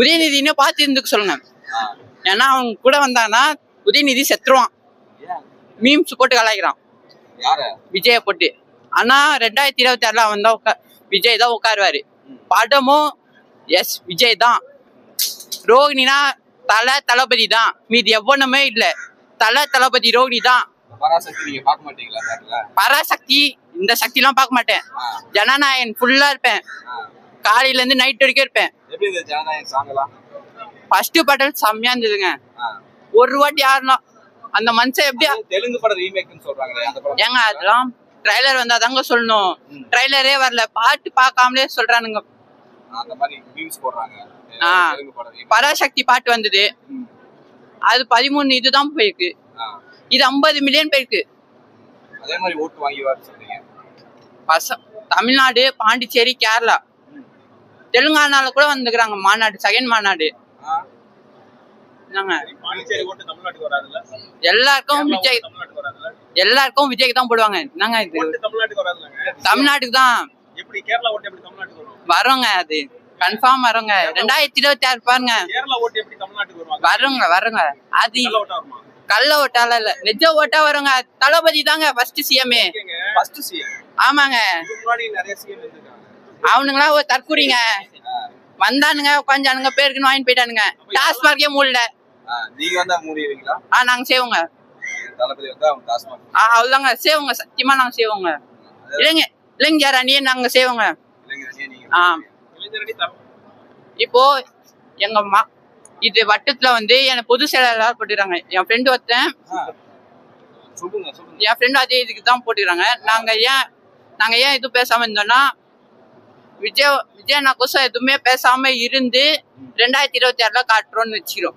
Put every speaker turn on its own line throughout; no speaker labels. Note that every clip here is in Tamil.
உதயநிதினே பார்த்து இருந்துக்க சொல்லுங்க ஏன்னா அவங்க கூட வந்தானா உதயநிதி செத்துருவான். மீம்ஸ் போட்டு கலாய்க்கிறான். விஜய போட்டு. ஆனா ரெண்டாயிரத்தி இருபத்தி ஆறுல அவன் தான் உட்கா விஜய் தான் உட்காருவாரு. படமும் எஸ் விஜய் தான். ரோகிணினா தலை தளபதி தான். மீதி எவ்வளவுமே இல்ல. தலை தளபதி ரோகிணி தான்.
பராசக்தி
இந்த சக்திலாம் பார்க்க மாட்டேன். ஜனநாயகன் ஃபுல்லா இருப்பேன். காலையில இருந்து நைட் வரைக்கும் இருப்பேன்.
எப்படி ஜனநாயகம்
ஃபர்ஸ்ட் பாடல் செம்மையா இருந்ததுங்க. ஒரு வாட்டி யாருனா அந்த மனுஷன் எப்படி
தெலுங்கு படம் ரீமேக்னு
ஏங்க அதெல்லாம் ட்ரைலர் வந்தா தாங்க சொல்லணும் ட்ரைலரே வரல. பாட்டு பார்க்காமலே சொல்றானுங்க. பராசக்தி பாட்டு வந்தது. அது பதிமூணு இதுதான் போயிருக்கு. இது ஐம்பது மில்லியன் போயிருக்கு.
அதே மாதிரி ஓட்டு சொல்றீங்க.
பச தமிழ்நாடு பாண்டிச்சேரி கேரளா. தெலுங்கானால கூட வந்துக்கிறாங்க மாநாடு செகண்ட் மாநாடு. எல்லாருக்கும் விஜய்
தமிழ்நாட்டுக்கு வராதுல்ல?
எல்லாருக்கும் விஜய்க்கு தான் போடுவாங்க. என்னங்க இது?
ஓட்டு தமிழ்நாட்டுக்கு
தான்.
எப்படி கேரளா ஓட்டு எப்படி தமிழ்நாட்டுக்கு வரும்?
வரோங்க அது. கன்ஃபார்ம் வரோங்க. ரெண்டாயிரத்தி இருபத்தி ஆறு பாருங்க.
கேரளா ஓட்டு எப்படி தமிழ்நாட்டுக்கு வருவாங்க
வரோங்க வரோங்க. அது கள்ள ஓட்டால இல்ல. நிஜ ஓட்டா வருங்க. தளபதி தாங்க ஃபர்ஸ்ட் சிஎம்ஏ
ஓகேங்க
ஃபர்ஸ்ட் சிஎம்
ஆமாங்க. அவனுங்களா ஒரு தற்கூரிங்க வந்தானுங்க உட்காந்தானுங்க பேருக்குன்னு வாங்கிட்டு போயிட்டானுங்க. டாஸ்மார்க்கே மூடல.
நீங்க வந்தா மூடிடுவீங்களா?
ஆ நாங்க செய்வோங்க. ஆ அவ்வளோதாங்க செய்வோங்க சத்தியமா நாங்க செய்வோங்க. இல்லைங்க இளைஞர் அணியே நாங்க செய்வோங்க. ஆ. இப்போ எங்க மா இது வட்டத்துல வந்து எனக்கு பொது செயலாளர் போட்டுக்கிறாங்க. என் ஃப்ரெண்டு ஒருத்தன் என் ஃப்ரெண்டு அதே இதுக்கு தான் போட்டுக்கிறாங்க. நாங்க ஏன் நாங்க ஏன் இது பேசாம இருந்தோம்னா விஜய் விஜய் நான் கோசம் எதுவுமே பேசாம இருந்து ரெண்டாயிரத்தி இருபத்தி ஆறுல காட்டுறோம்னு வச்சுக்கிறோம்.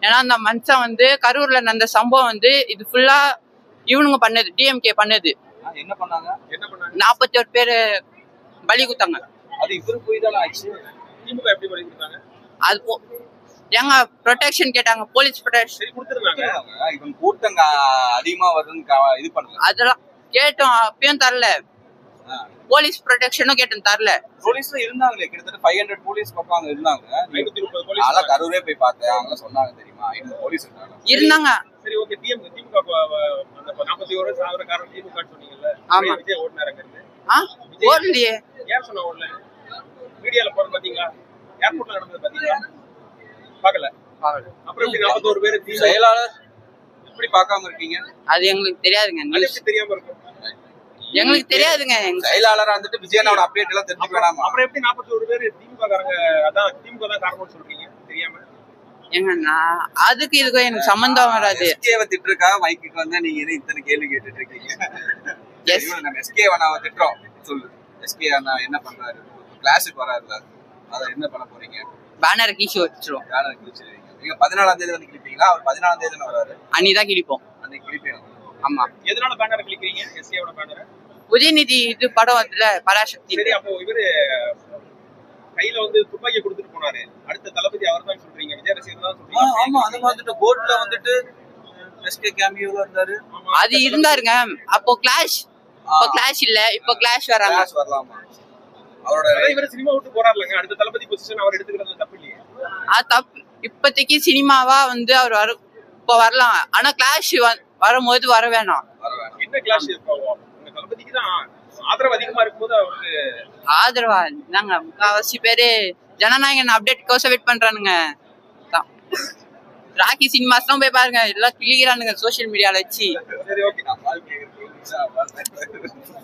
ஏன்னா அந்த மனுஷன் வந்து கரூர்ல நடந்த சம்பவம் வந்து இது ஃபுல்லா இவனுங்க பண்ணது டிஎம்கே பண்ணது.
என்ன பண்ணாங்க?
என்ன பண்ணாங்க?
நாற்பத்தி ஒரு பேர் பலி குத்தாங்க.
அது
கொடுத்தாங்க?
ஏங்க ப்ரொடெக்ஷன் கேட்டாங்க போலீஸ் ப்ரொடெக்ஷன்
சரி கொடுத்துருந்தாங்க.
இவன் கூட்டம் கா- அதிகமா வருதுன்னு இது பண்ணல.
அதெல்லாம் கேட்டோம் அப்பயும் தரல. போலீஸ் ப்ரொடெக்ஷனும் கேட்டோம் தரல.
போலீஸ்ல இருந்தாங்களே கிட்டத்தட்ட ஃபைவ் ஹண்ட்ரட் போலீஸ் பக்கம் அங்க இருந்தாங்க.
ஐநூத்தி முப்பது போலீஸ்
அதெல்லாம் கரூரே போய் பார்த்தேன். அவங்க சொன்னாங்க தெரியுமா? ஐநூறு போலீஸ் இருந்தாங்க.
இருந்தாங்க.
சரி ஓகே டிஎம் திமுக நாற்பத்தி ஒரு சாகிற காரணம் திமுக சொன்னீங்கல்ல.
ஆமா.
விஜய் ஓட்டுனாருங்க இருந்து
ஆ? ஓடலையே
யார் சொன்னா ஓடல? மீடியால போறது பாத்தீங்களா ஏர்போர்ட்ல நடந்தது பாத்தீங்களா பாக்கல அப்புறம் எப்படி நாற்பத்தோரு பேர்
செயலாளர் எப்படி பார்க்காம இருக்கீங்க?
அது எங்களுக்கு தெரியாதுங்க
தெரியாம இருக்கும்.
எங்களுக்கு தெரியாதுங்க. எங்க
செயலாளரா வந்துட்டு விஜயனோட அப்டேட் எல்லாம் தெரிஞ்சுக்க வேணாமா?
அப்புறம் எப்படி நாற்பத்தோரு பேர் திமுக காரங்க அதான் திமுக தான் காரணம்னு சொல்றீங்க? தெரியாம.
ஏங்க நான் அதுக்கு இதுக்கும் எனக்கு சம்மந்தம் வராது.
எஸ்கேவை திட்டுருக்கா மைக்குக்கு வந்தா நீங்க என்ன இத்தனை கேள்வி கேட்டுட்டு இருக்கீங்க நம்ம எஸ்கே அண்ணாவை திட்டுறோம். சொல்லு. எஸ்கே அண்ணா என்ன பண்றாரு? கிளாஸுக்கு வராருல. அதை என்ன பண்ண போறீங்க?
பேனர் கீசி வச்சிரும்
யாரை கிழிச்சிருவீங்க நீங்க பதினாலாம் தேதி வந்து கிழிப்பீங்களா? அவர் பதினாலாம் தேதி தானே வராரு?
அன்னிதான் கிழிப்போம்.
அன்னைக்கு கிழிப்பீங்க
ஆமா.
எதனால பேனர் கிளிக்கிறீங்க எஸ்ஏவோட பேனர்
உதயநிதி இது படம் அதுல பராசக்தி
சரி அப்போ இவரு கையில வந்து துப்பாக்கி கொடுத்துட்டு போனாரு. அடுத்த தளபதி அவர் தான் சொல்றீங்க. விஜய் ரசிகர் தான் சொல்றீங்க.
ஆமா அது வந்துட்டு போட்ல வந்துட்டு எஸ்கே கேமியோல இருந்தாரு.
அது இருந்தாருங்க. அப்போ கிளாஷ் இப்போ கிளாஷ் இல்ல. இப்போ கிளாஷ் வராங்க.
கிளாஸ் வரலாமா? அவரோட
இவரு சினிமா விட்டு போறாருலங்க. அடுத்த தளபதி பொசிஷன் அவர் எடுத்துக்கிறது தப்பு இல்லையே?
அது தப்பு. இப்போதைக்கு சினிமாவா வந்து அவர் வர இப்போ வரலாம். ஆனா கிளாஷ் வரும்போது வர வேணாம்.
ஆதரவு
நாங்க முக்காவாசி பேரு ஜனநாயகன் அப்டேட் கோசம் வெயிட் பண்றானுங்க. ராக்கி சினிமாஸ்லாம் போய் பாருங்க எல்லாம் கிளிக்கிறானுங்க சோஷியல் மீடியால வச்சு.